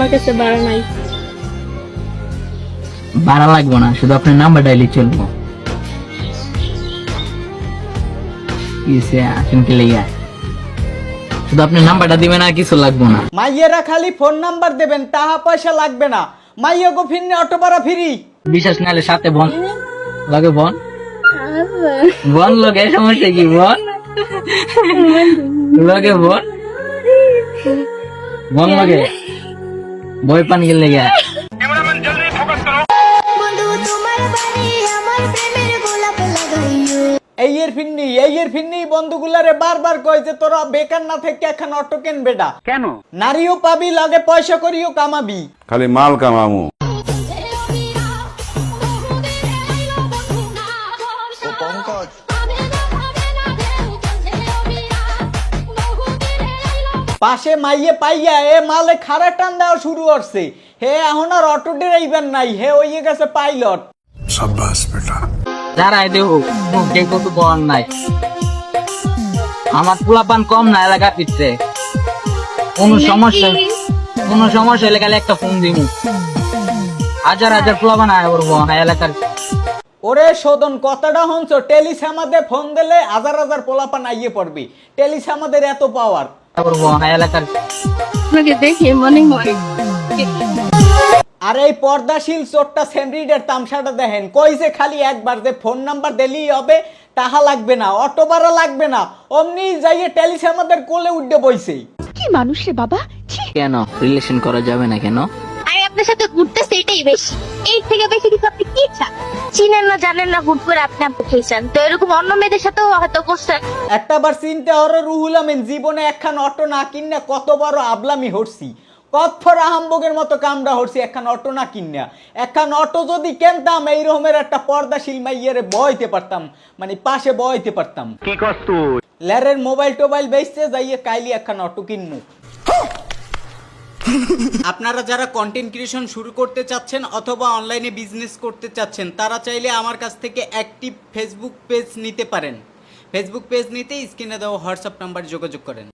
আমার কাছে ভাড়া নাই। ভাড়া লাগবে না শুধু আপনার নাম্বার ডাইলি চলবো। কিসে আসেন কি লেগে? শুধু আপনি নাম্বারটা দিবেন আর কিছু লাগবে না। মাইয়েরা খালি ফোন নাম্বার দেবেন টাকা পয়সা লাগবে না। মাইয়া গো ফিরনে অটো ভাড়া ফ্রি। বিশ্বাস না হলে সাথে বন। লগে বন? বন লগে সমস্যা কি বন? লগে বন? বন লগে? বই পান গেলে লেগে বন্ধু তোমার বাড়ি আমার প্রেমের গোলাপ লাগাইও। এই এর ফিন্নি এই এর ফিন্নি বন্ধুগুলারে বারবার কয় যে তোরা বেকার না থেকে এখন অটো কেন বেটা? কেন? নারীও পাবি লাগে পয়সা করিও কামাবি। খালি মাল কামামু। পাশে মাইয়ে পাইয়া এ মালে খারা টান দেওয়া শুরু করছে। হে এখন আর অটো ড্রাইভার নাই হে ওই গেছে পাইলট। যারা এদের দেখব তো বল নাই। আমার পোলাপান কম না এলাকা পিচ্ছে কোনো সমস্যা কোনো সমস্যা হলে খালি একটা ফোন দিব হাজার হাজার পোলাপান আয় করব এলাকার। ওরে শোধন কথাটা হনছ টেলিস আমাদের ফোন দিলে হাজার হাজার পোলাপান আইয়ে পড়বি। টেলিস আমাদের এত পাওয়ার করব এলাকার আপনাকে দেখে মনে হয়। আর এই পর্দাশীল চোরটা তামসাটা দেখেন। কই যে খালি একবার যে ফোন নাম্বার দিলেই হবে তাহা লাগবে না অটো ভাড়া লাগবে না। অমনি যাইয়ে টেলিস আমাদের কোলে উঠে বইছে। কি মানুষ রে বাবা? কেন? রিলেশন করা যাবে না কেন? আপনার সাথে ঘুরতেছি এটাই বেশি। এই থেকে বেশি কিছু আপনি কি চান? চিনেন না জানেন না হুট করে আপনি আপনি খেয়েছেন তো এরকম অন্য মেয়েদের সাথেও হয়তো করছেন। একটা বার চিন্তা হরে রুহুল আমিন জীবনে একখান অটো না কিনা কত বড় আবলামি হরছি। আহাম্বগের মতো কামড়া হরছি একখান অটো না কিনা একখান অটো যদি কিনতাম এই রকমের একটা পর্দাশীল মাইয়ারে বইতে পারতাম মানে পাশে বইতে পারতাম। কি কষ্ট ল্যারের মোবাইল টোবাইল বেচতে যাইয়ে কাইলি একখান অটো কিনমু। আপনারা যারা কন্টেন্ট ক্রিয়েশন শুরু করতে চাচ্ছেন অথবা অনলাইনে বিজনেস করতে চাচ্ছেন, তারা চাইলে আমার কাছ থেকে অ্যাক্টিভ ফেসবুক পেজ নিতে পারেন। ফেসবুক পেজ নিতে স্ক্রিনে দেওয়া হোয়াটসঅ্যাপ নাম্বার যোগাযোগ করেন।